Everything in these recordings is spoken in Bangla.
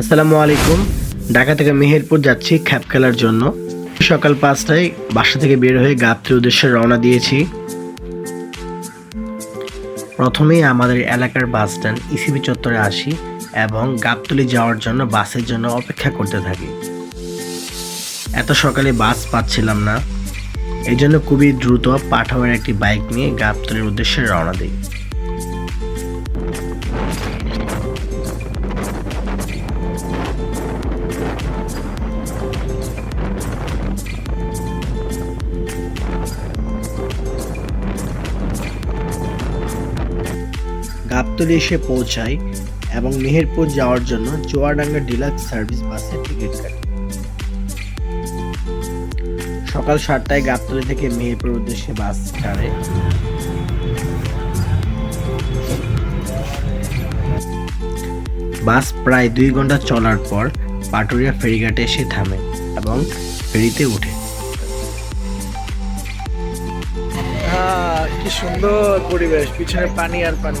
আসসালামু আলাইকুম। ঢাকা থেকে মেহেরপুর যাচ্ছি খ্যাপ খেলার জন্য। সকাল পাঁচটায় বাসা থেকে বের হয়ে গাবতলির উদ্দেশ্যে রওনা দিয়েছি। প্রথমেই আমাদের এলাকার বাস স্ট্যান্ড ইসিবি চত্বরে আসি এবং গাবতলি যাওয়ার জন্য বাসের জন্য অপেক্ষা করতে থাকি। এত সকালে বাস পাচ্ছিলাম না। এই জন্য খুবই দ্রুত পাঠাওয়ার একটি বাইক নিয়ে গাবতলির উদ্দেশ্যে রওনা দিই। গাবতলি এসে পৌঁছাই এবং মেহেরপুর যাওয়ার জন্য চুয়াডাঙ্গা ডিলাক্স সার্ভিস বাসের টিকিট কাটি। সকাল সাতটায় গাবতলি থেকে মেহেরপুর উদ্দেশ্যে বাস ছাড়ে। বাস প্রায় দুই ঘণ্টা চলার পর পাটুরিয়া ফেরিঘাটে এসে থামে এবং ফেরিতে উঠে কি সুন্দর পরিবেশ, পিছনে পানি আর পানি।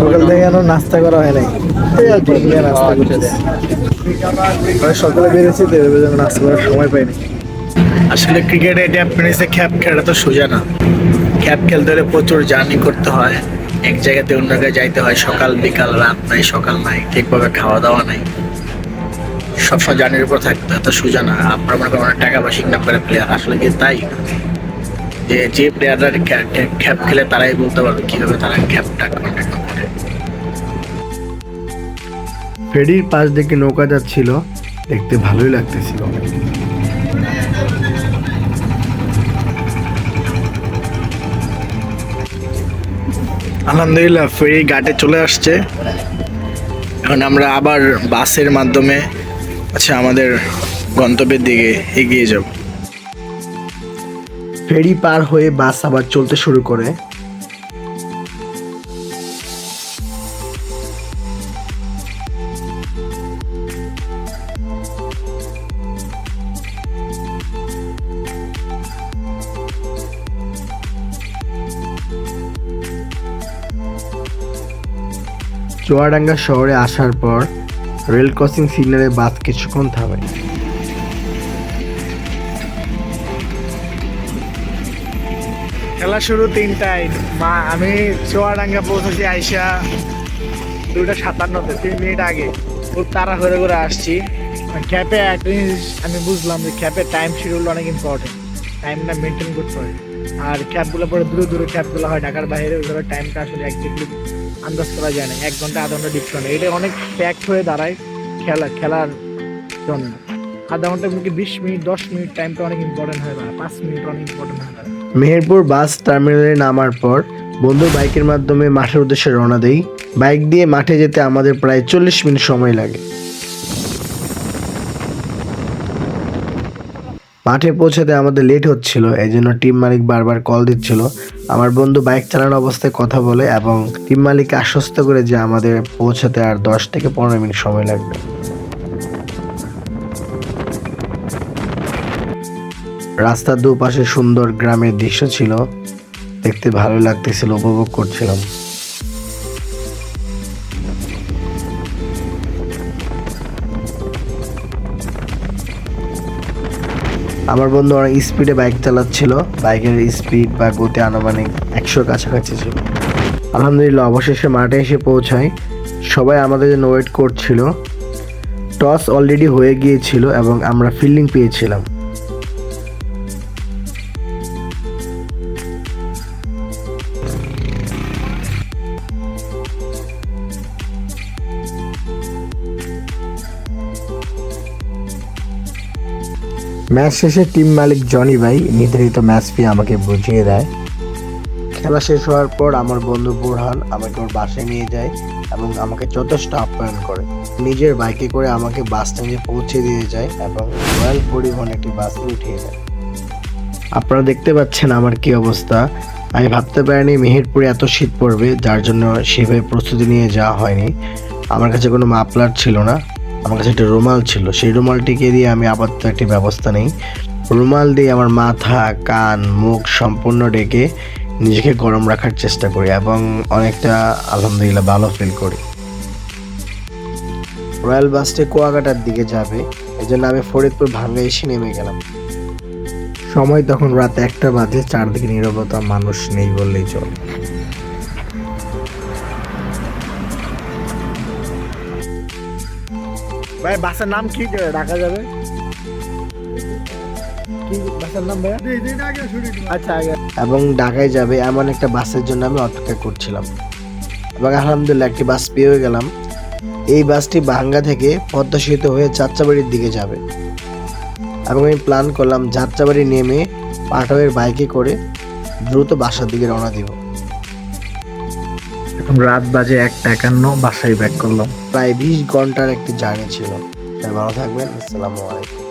সকাল থেকে এখনও নাস্তা করা হয় নাই। আর নাস্তা করতেছি। আমি সকালে বেরিয়েছি তো জন্য নাস্তা করার সময় পাইনি। আসলে ক্রিকেটে এটা প্রেসে খ্যাপ খেলা তো সোজা না। খ্যাপ খেলতে হলে প্রচুর জার্নি করতে হয়। এক জায়গাতে অন্য জায়গায় যাইতে হয় সকাল বিকাল রাত নাই সকাল নাই ঠিকভাবে খাওয়া দাওয়া নাই। সবসময় জার্নির উপর থাকতে হয়, তো সোজা না। আপনার মনে করেন অনেক টাকা পয়সা ইনকাম করে প্লেয়ার আসলে কি তাই? যে যে প্লেয়াররা খ্যাপ খেলে তারাই বলতে পারবে কীভাবে তারা খ্যাপটা কন্ট্যাক্ট ফেরির পাশ থেকে নৌকা যাচ্ছিল, দেখতে ভালোই লাগতেছিল। আলহামদুলিল্লাহ ফেরি ঘাটে চলে আসছে। এখন আমরা আবার বাসের মাধ্যমে আচ্ছা আমাদের গন্তব্যের দিকে এগিয়ে যাব। ফেরি পার হয়ে বাস আবার চলতে শুরু করে। চুয়াডাঙ্গা শহরে আসার পর রেল ক্রসিং সিগন্যালে বাস কিছুক্ষণ থামে। খেলা শুরু তিনটায়। মা, আমি চুয়াডাঙ্গা পৌঁছেছি আইসা দুটা সাতান্নতে, তিন মিনিট আগে। খুব তাড়া করে আসছি। ক্যাপে জিনিস আমি বুঝলাম যে ক্যাপে টাইম শিডিউল অনেক ইম্পর্টেন্ট টাইমটা মেনটেন করতে হয়। আর ক্যাবগুলো পরে দূরে দূরে ক্যাবগুলো হয়, ঢাকার বাইরে, ওইভাবে টাইমটা আসলে একজাক্টলি আন্দাজ করা যায় না, এক ঘণ্টা আধা ঘণ্টা ডিফারেন্ট এটা অনেক প্যাক হয়ে দাঁড়ায় খেলা খেলার জন্য। আধা ঘণ্টা এমনকি বিশ মিনিট, দশ মিনিট টাইমটা অনেক ইম্পর্টেন্ট হয়ে দাঁড়ায়, পাঁচ মিনিট অনেক ইম্পর্টেন্ট হয়ে দাঁড়ায়। মেহেরপুর বাস টার্মিনালে নামার পর বন্ধু বাইকের মাধ্যমে মাঠের উদ্দেশ্যে রওনা দেই। বাইক দিয়ে মাঠে যেতে আমাদের প্রায় চল্লিশ মিনিট সময় লাগে। মাঠে পৌঁছাতে আমাদের লেট হচ্ছিল এই জন্য টিম মালিক বারবার কল দিচ্ছিল। আমার বন্ধু বাইক চালানো অবস্থায় কথা বলে এবং টিম মালিককে আশ্বস্ত করে যে আমাদের পৌঁছাতে আর দশ থেকে পনেরো মিনিট সময় লাগবে। রাস্তার দুপাশে সুন্দর গ্রামের দৃশ্য ছিল, দেখতে ভালো লাগতেছিল, উপভোগ করছিলাম। আমার বন্ধু অনেক স্পিডে বাইক চালাচ্ছিল। বাইকের স্পিড বা গতি আনুমানিক একশোর কাছাকাছি ছিল। আলহামদুলিল্লাহ, অবশেষে মাঠে এসে পৌঁছায় সবাই আমাদের জন্য ওয়েট করছিল। টস অলরেডি হয়ে গিয়েছিল এবং আমরা ফিল্ডিং পেয়েছিলাম। ম্যাচ শেষে টিম মালিক জনি ভাই নির্ধারিত ম্যাচ ফি আমাকে বুঝিয়ে দেয়। খেলা শেষ হওয়ার পর আমার বন্ধু বুরহান আমাকে ওর বাসায় নিয়ে যায় এবং আমাকে যথেষ্ট আপ্যায়ন করে। নিজের বাইকে করে আমাকে বাস স্ট্যান্ডে পৌঁছে দিয়ে যায় এবং রয়্যাল পরিবহন একটি বাসে উঠিয়ে দেয়। আপনারা দেখতে পাচ্ছেন আমার কি অবস্থা। আমি ভাবতে পারিনি মেহেরপুরে এত শীত পড়বে, যার জন্য সেভাবে প্রস্তুতি নিয়ে যাওয়া হয়নি। আমার কাছে কোনো মাপলার ছিল না। আমার কাছে একটা রুমাল ছিল। সেই রুমালটিকে দিয়ে আমি আপাতত একটি ব্যবস্থা নেই। রুমাল দিয়ে আমার মাথা, কান, মুখ সম্পূর্ণ ডেকে নিজেকে গরম রাখার চেষ্টা করি এবং অনেকটা, আলহামদুলিল্লাহ, ভালো ফিল করি। রয়্যাল বাসটি কুয়াকাটার দিকে যাবে। এই জন্য আমি ফরিদপুর ভাঙ্গা এসে নেমে গেলাম। সময় তখন রাত একটা বাজে। চারদিকে নীরবতা, মানুষ নেই বললেই চল। ভাই বাসের নাম কি? রাখা যাবে? আচ্ছা আগে। এবং ঢাকায় যাবে এমন একটা বাসের জন্য আমি অপেক্ষা করছিলাম। এবং আলহামদুলিল্লাহ একটি বাস পেয়ে গেলাম। এই বাসটি ভাঙ্গা থেকে পদ্মা সেতু হয়ে যাত্রাবাড়ির দিকে যাবে। এবং আমি প্ল্যান করলাম যাত্রাবাড়ি নেমে পাটওয়ের বাইকে করে দ্রুত বাসার দিকে রওনা দিব। রাত বাজে একটা একান্ন, বাসায় ব্যাক করলাম। প্রায় বিশ ঘণ্টার একটি জার্নি ছিল। ভালো থাকবেন, আসসালামু আলাইকুম।